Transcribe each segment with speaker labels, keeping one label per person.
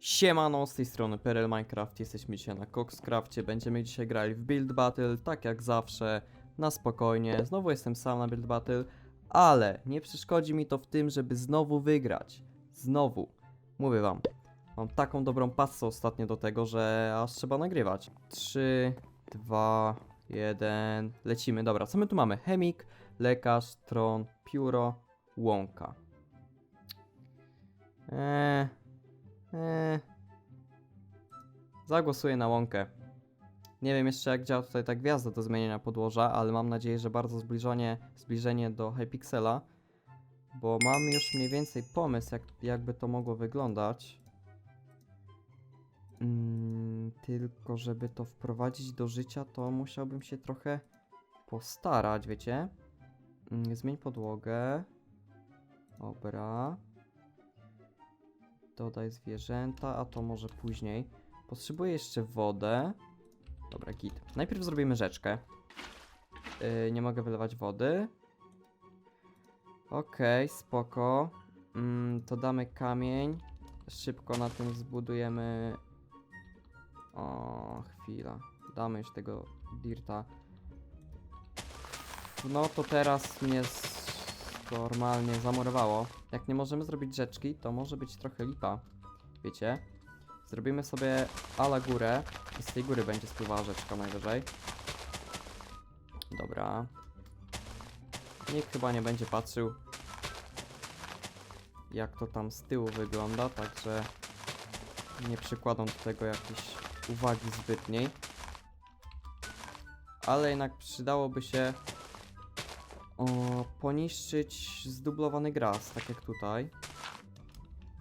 Speaker 1: Siemano, z tej strony Perel Minecraft, jesteśmy dzisiaj na Coxcrafcie, będziemy dzisiaj grali w Build Battle, tak jak zawsze, na spokojnie, znowu jestem sam na Build Battle, ale nie przeszkodzi mi to w tym, żeby znowu wygrać, znowu, mówię wam, mam taką dobrą passę ostatnio do tego, że aż trzeba nagrywać. 3, 2, 1, lecimy, dobra, co my tu mamy? Chemik, lekarz, tron, pióro, łąka. Eee... Eee. Zagłosuję na łąkę. Nie wiem jeszcze jak działa tutaj ta gwiazda do zmieniania podłoża, ale mam nadzieję, że bardzo zbliżenie, zbliżenie do Hypixela, bo mam już mniej więcej pomysł, jak, jakby to mogło wyglądać. Mm, tylko żeby to wprowadzić do życia, to musiałbym się trochę postarać, wiecie? Mm, zmień podłogę. Dobra. Dodaj zwierzęta, a to może później. Potrzebuję jeszcze wodę. Dobra, git. Najpierw zrobimy rzeczkę. Yy, nie mogę wylewać wody. Okej, spoko. Mm, to damy kamień. Szybko na tym zbudujemy... O, chwila. Damy już tego dirta. No to teraz mnie z... normalnie zamurowało. Jak nie możemy zrobić rzeczki, to może być trochę lipa. Wiecie? Zrobimy sobie ala górę i z tej góry będzie spływała rzeczka najwyżej. Dobra. Nikt chyba nie będzie patrzył jak to tam z tyłu wygląda, także nie przykładam do tego jakiejś uwagi zbytniej. Ale jednak przydałoby się o, poniszczyć zdublowany gras, tak jak tutaj.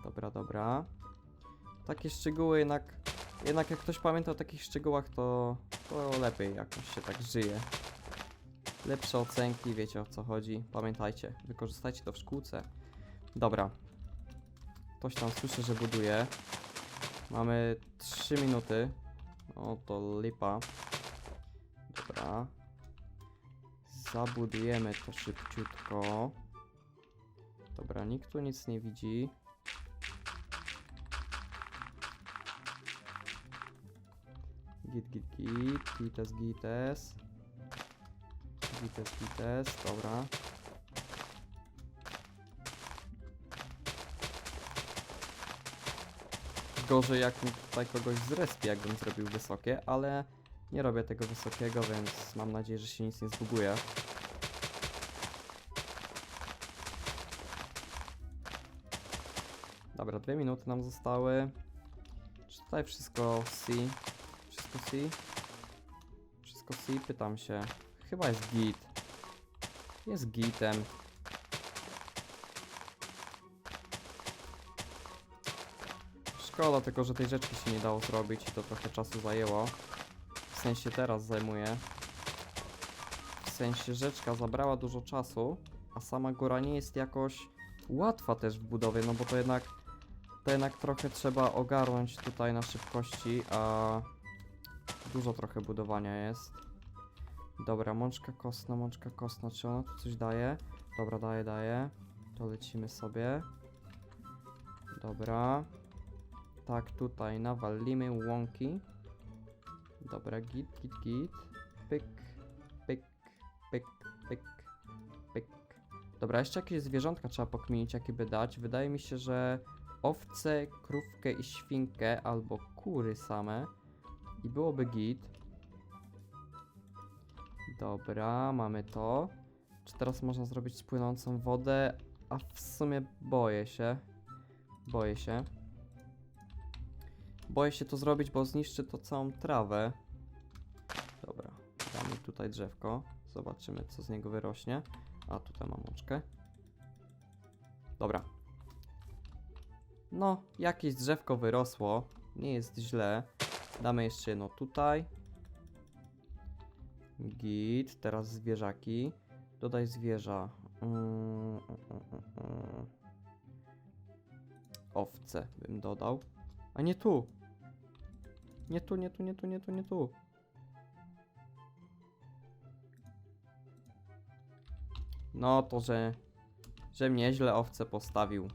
Speaker 1: Dobra, dobra. Takie szczegóły jednak, jednak jak ktoś pamięta o takich szczegółach, to, to lepiej jakoś się tak żyje. Lepsze ocenki, wiecie o co chodzi. Pamiętajcie, wykorzystajcie to w szkółce. Dobra. Ktoś tam słyszy, że buduje. Mamy 3 minuty. O, to lipa. Dobra. Zabudujemy to szybciutko. Dobra, nikt tu nic nie widzi. Git, git, git. Gites, gites. Gites, gites. Dobra. Gorzej jak tutaj kogoś zrespię, jakbym zrobił wysokie, ale nie robię tego wysokiego, więc mam nadzieję, że się nic nie zbuguje. Dobra, dwie minuty nam zostały. Czy tutaj wszystko C? Wszystko C? Wszystko C? Pytam się. Chyba jest git. Jest gitem. Szkoda tylko, że tej rzeczki się nie dało zrobić i to trochę czasu zajęło. W sensie teraz zajmuje. W sensie rzeczka zabrała dużo czasu, a sama góra nie jest jakoś łatwa też w budowie, no bo to jednak to jednak trochę trzeba ogarnąć tutaj na szybkości, a dużo trochę budowania jest. Dobra, mączka kostna, mączka kostna, czy ona tu coś daje? Dobra, daje, daje. To lecimy sobie. Dobra. Tak, tutaj nawalimy łąki. Dobra, git, git, git. Pyk, pyk, pyk, pyk, pyk. Dobra, jeszcze jakieś zwierzątka trzeba pokminić, jakie by dać. Wydaje mi się, że owce, krówkę i świnkę, albo kury same. I byłoby git. Dobra, mamy to. Czy teraz można zrobić płynącą wodę? A w sumie boję się. Boję się. Boję się to zrobić, bo zniszczy to całą trawę. Dobra, damy tutaj drzewko. Zobaczymy, co z niego wyrośnie. A, tutaj mam łączkę. Dobra. No, jakieś drzewko wyrosło. Nie jest źle. Damy jeszcze jedno tutaj. Git. Teraz zwierzaki. Dodaj zwierza. Mm, mm, mm, mm. Owce bym dodał. A nie tu. Nie tu, nie tu, nie tu, nie tu, nie tu. No to, że... Że mnie źle owce postawił.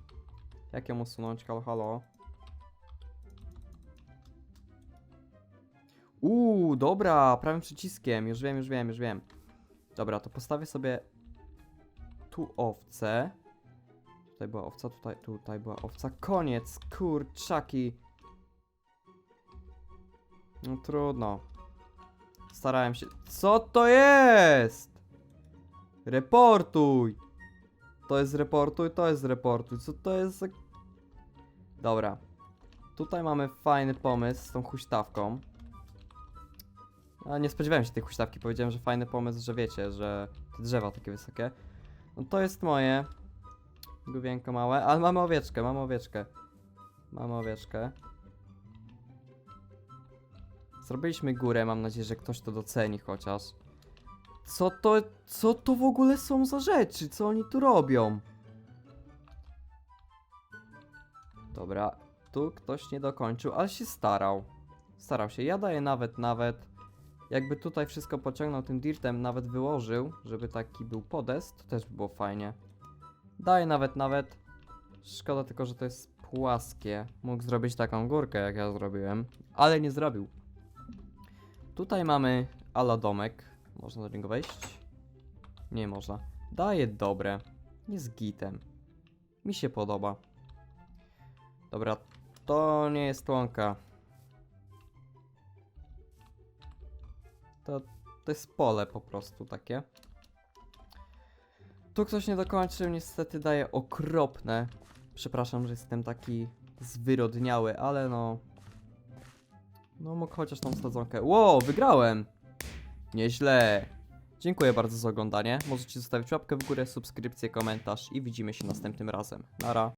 Speaker 1: Jak ją usunąć? Halo, halo. Uuu, dobra, prawym przyciskiem. Już wiem, już wiem, już wiem. Dobra, to postawię sobie tu owce. Tutaj była owca, tutaj, tutaj była owca. Koniec, kurczaki. No trudno. Starałem się. Co to jest? Reportuj! To jest reportuj, to jest reportuj. Co to jest za... Dobra. Tutaj mamy fajny pomysł z tą huśtawką. A nie spodziewałem się tej huśtawki. Powiedziałem, że fajny pomysł, że wiecie, że te drzewa takie wysokie. No to jest moje. Główienko małe, ale mamy owieczkę, mamy owieczkę. Mamy owieczkę. Zrobiliśmy górę, mam nadzieję, że ktoś to doceni chociaż. Co to, co to w ogóle są za rzeczy? Co oni tu robią? Dobra, tu ktoś nie dokończył, ale się starał. Starał się. Ja daję nawet, nawet. Jakby tutaj wszystko pociągnął tym dirtem, nawet wyłożył, żeby taki był podest, to też by było fajnie. Daję nawet, nawet. Szkoda tylko, że to jest płaskie. Mógł zrobić taką górkę, jak ja zrobiłem, ale nie zrobił. Tutaj mamy ala domek. Można do niego wejść? Nie można. Daje dobre. Jest gitem. Mi się podoba. Dobra, to nie jest łąka. To, to jest pole po prostu takie. Tu ktoś nie dokończył, niestety daje okropne. Przepraszam, że jestem taki zwyrodniały, ale no... No mógł chociaż tą sadzonkę... Wow, wygrałem! Nieźle. Dziękuję bardzo za oglądanie. Możecie zostawić łapkę w górę, subskrypcję, komentarz i widzimy się następnym razem. Nara.